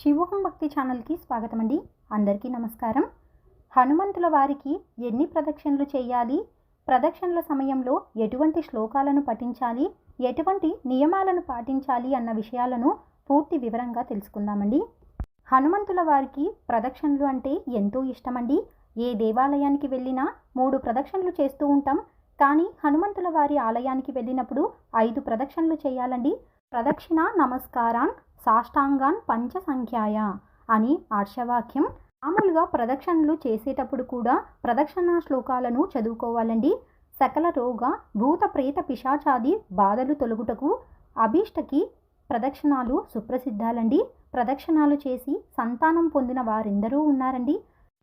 శివోహం భక్తి ఛానల్కి స్వాగతం అండి అందరికీ నమస్కారం. హనుమంతుల వారికి ఎన్ని ప్రదక్షిణలు చేయాలి? ప్రదక్షిణల సమయంలో ఎటువంటి శ్లోకాలను పఠించాలి? ఎటువంటి నియమాలను పాటించాలి అన్న విషయాలను పూర్తి వివరంగా తెలుసుకుందామండి. హనుమంతుల వారికి ప్రదక్షిణలు అంటే ఎంతో ఇష్టమండి. ఏ దేవాలయానికి వెళ్ళినా మూడు ప్రదక్షిణలు చేస్తూ ఉంటాం. కానీ హనుమంతుల వారి ఆలయానికి వెళ్ళినప్పుడు ఐదు ప్రదక్షిణలు చేయాలండి. ప్రదక్షిణ నమస్కారాన్ సాష్టాంగాన్ పంచసంఖ్యాయ అని ఆర్షవాక్యం మామూలుగా ప్రదక్షిణలు చేసేటప్పుడు కూడా ప్రదక్షిణా శ్లోకాలను చదువుకోవాలండి. సకల రోగ భూత ప్రేత పిశాచాది బాధలు తొలగుటకు అభీష్టకి ప్రదక్షిణాలు సుప్రసిద్ధాలండి. ప్రదక్షిణాలు చేసి సంతానం పొందిన వారెందరూ ఉన్నారండి.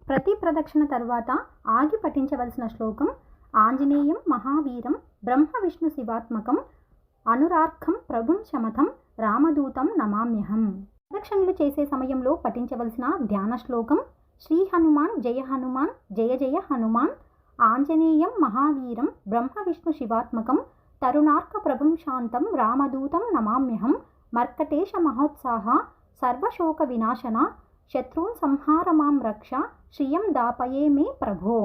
ప్రతి ప్రదక్షిణ తర్వాత ఆగి పఠించవలసిన శ్లోకం ఆంజనేయం మహావీరం బ్రహ్మ విష్ణు శివాత్మకం అనురార్ఘం ప్రభుం శమథం రామదూతం నమామ్యహం. ప్రదక్షిణలు చేసే సమయంలో పఠించవలసిన ధ్యాన శ్లోకం శ్రీ హనుమాన్ జయ హనుమాన్ జయ జయ హనుమాన్ ఆంజనేయం మహావీరం బ్రహ్మ విష్ణు శివాత్మకం తరుణార్క ప్రభుం శాంతం రామదూతం నమామ్యహం మర్కటేశ మహోత్సాహ సర్వశోక వినాశన శత్రున్ సంహార మాం రక్ష శ్రియం దాపయే మే ప్రభో.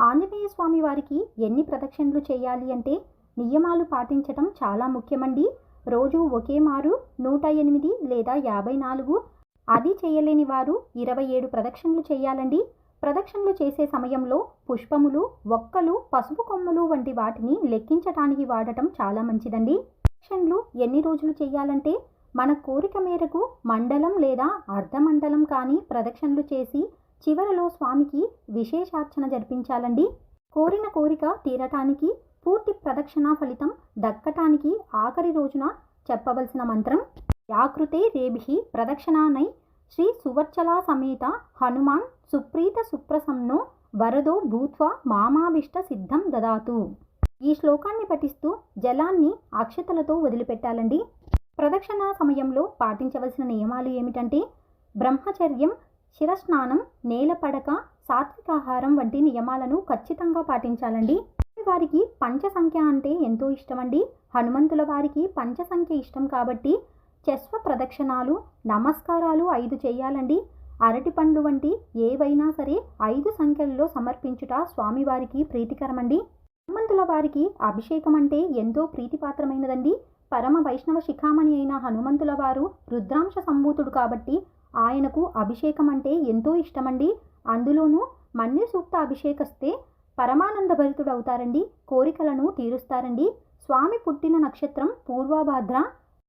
ఆంజనేయ స్వామి వారికి ఎన్ని ప్రదక్షిణలు చేయాలి అంటే నియమాలు పాటించటం చాలా ముఖ్యమండి. రోజు ఒకే మారు నూట ఎనిమిది లేదా యాభై నాలుగు. అది చేయలేని వారు ఇరవై ఏడు ప్రదక్షిణలు చేయాలండి. ప్రదక్షిణలు చేసే సమయంలో పుష్పములు ఒక్కలు పసుపు కొమ్ములు వంటి వాటిని లెక్కించటానికి వాడటం చాలా మంచిదండి. ప్రదక్షిణలు ఎన్ని రోజులు చేయాలంటే మన కోరిక మేరకు మండలం లేదా అర్ధమండలం కానీ ప్రదక్షిణలు చేసి చివరలో స్వామికి విశేషార్చన జరిపించాలండి. కోరిన కోరిక తీరటానికి పూర్తి ప్రదక్షిణ ఫలితం దక్కటానికి ఆఖరి రోజున చెప్పవలసిన మంత్రం యాకృతే రేభి ప్రదక్షిణానై శ్రీ సువర్చలా సమేత హనుమాన్ సుప్రీత సుప్రసన్నో వరదో భూత్వ మామావిష్ట సిద్ధం దదాతు. ఈ శ్లోకాన్ని పఠిస్తూ జలాన్ని అక్షతలతో వదిలిపెట్టాలండి. ప్రదక్షిణ సమయంలో పాటించవలసిన నియమాలు ఏమిటంటే బ్రహ్మచర్యం శిరస్నానం నేలపడక సాత్వికాహారం వంటి నియమాలను ఖచ్చితంగా పాటించాలండి. వారికి పంచ సంఖ్య అంటే ఎంతో ఇష్టమండి. హనుమంతుల వారికి పంచ సంఖ్య ఇష్టం కాబట్టి చెస్వ ప్రదక్షిణాలు నమస్కారాలు ఐదు చేయాలండి. అరటి పండ్లు వంటి ఏవైనా సరే ఐదు సంఖ్యల్లో సమర్పించుట స్వామివారికి ప్రీతికరమండి. హనుమంతుల వారికి అభిషేకం అంటే ఎంతో ప్రీతిపాత్రమైనదండి. పరమ వైష్ణవ శిఖామణి అయిన హనుమంతుల వారు రుద్రాంశ సంభూతుడు కాబట్టి ఆయనకు అభిషేకం అంటే ఎంతో ఇష్టమండి. అందులోనూ మన్య సూక్త అభిషేకస్తే పరమానంద భరితుడవుతారండి కోరికలను తీరుస్తారండి. స్వామి పుట్టిన నక్షత్రం పూర్వభాద్ర.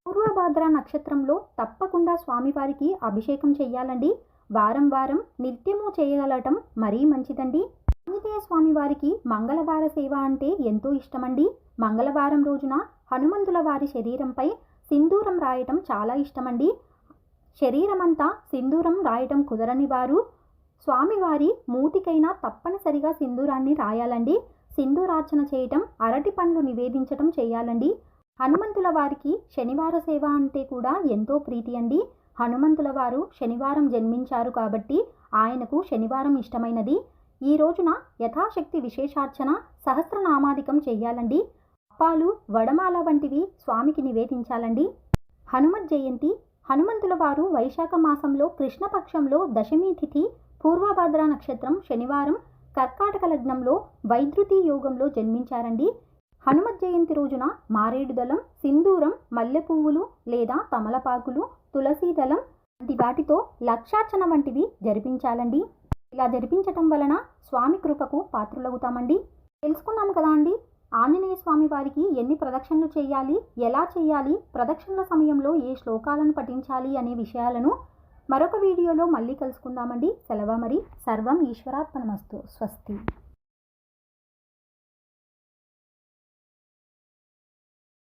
పూర్వభాద్ర నక్షత్రంలో తప్పకుండా స్వామివారికి అభిషేకం చేయాలండి వారం వారం నిత్యము చేయగలటం మరీ మంచిదండి. ఆంజనేయ స్వామివారికి మంగళవార సేవ అంటే ఎంతో ఇష్టమండి. మంగళవారం రోజున హనుమంతుల వారి శరీరంపై సింధూరం రాయటం చాలా ఇష్టమండి. శరీరమంతా సింధూరం రాయటం కుదరని వారు స్వామివారి మూతికైనా తప్పనిసరిగా సింధూరాన్ని రాయాలండి. సింధూరార్చన చేయటం అరటి పండ్లు నివేదించటం చేయాలండి. హనుమంతుల వారికి శనివార సేవ అంటే కూడా ఎంతో ప్రీతి అండి. హనుమంతుల వారు శనివారం జన్మించారు కాబట్టి ఆయనకు శనివారం ఇష్టమైనది. ఈ రోజున యథాశక్తి విశేషార్చన సహస్రనామాధికం చేయాలండి. అప్పాలు వడమాల వంటివి స్వామికి నివేదించాలండి. హనుమత్ జయంతి హనుమంతుల వారు వైశాఖ మాసంలో కృష్ణపక్షంలో దశమి తిథి పూర్వభద్ర నక్షత్రం శనివారం కర్కాటక లగ్నంలో వైద్యుతి యోగంలో జన్మించారండి. హనుమత్ జయంతి రోజున మారేడు దళం సింధూరం మల్లె పువ్వులు లేదా తమలపాకులు తులసి దళం వంటి వాటితో లక్షార్చన వంటివి జరిపించాలండి. ఇలా జరిపించటం వలన స్వామి కృపకు పాత్రులవుతామండి. తెలుసుకున్నాం కదా అండి ఆంజనేయ స్వామి వారికి ఎన్ని ప్రదక్షిణలు చేయాలి ఎలా చేయాలి ప్రదక్షిణల సమయంలో ఏ శ్లోకాలను పఠించాలి అనే విషయాలను మరొక వీడియోలో మళ్ళీ కలుసుకుందామండి. సెలవు మరి సర్వం ఈశ్వరాత్మనమస్తు స్వస్తి.